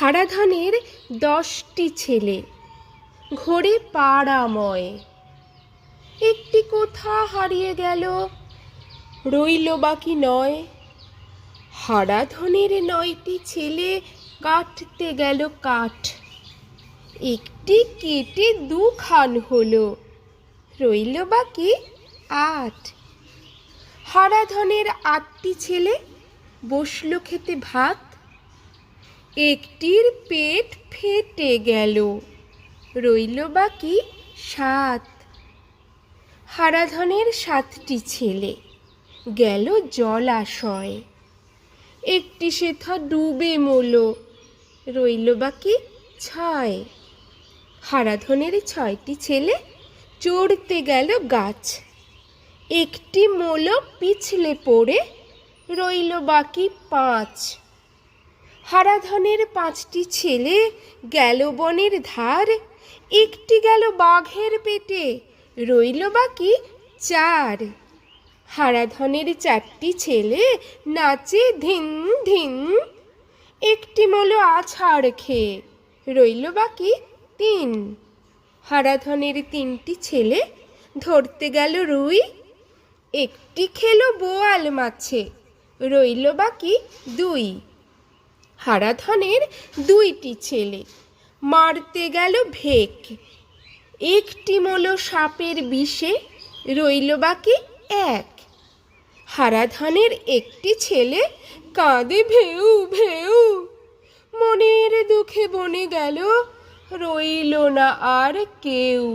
হারাধনের দশটি ছেলে, ঘোরে পাড়াময়। একটি কোথা হারিয়ে গেল, রইল বাকি নয়। হারাধনের নয়টি ছেলে কাটতে গেল কাঠ। একটি কেটে দুখান হলো, রইল বাকি আট। হারাধনের আটটি ছেলে বসল খেতে ভাত একটির পেট ফেটে গেল। রইল বাকি সাত। হারাধনের সাতটি ছেলে। গেল জলাশয়। একটি সেথা ডুবে মলো। রইল বাকি ছয়। হারাধনের ছয়টি ছেলে চড়তে গেল গাছ। একটি মোলো পিছলে পড়ে রইল বাকি পাঁচ। হারাধনের পাঁচটি ছেলে গেল বনের ধার, একটি গেল বাঘের পেটে, রইল বাকি চার। হারাধনের চারটি ছেলে নাচে ধিন ধিন, একটি মলো আছাড় খেয়ে, রইল বাকি তিন। হারাধনের তিনটি ছেলে ধরতে গেল রুই, একটি খেলো বোয়াল মাছে, রইল বাকি দুই। হারাধনের দুইটি ছেলে। মারতে গেল ভেক। একটি মলো সাপের বিষে রইল বাকি এক। হারাধনের একটি ছেলে কাঁদে ভেউ ভেউ। মনের দুঃখে বনে গেল, রইল না আর কেউ।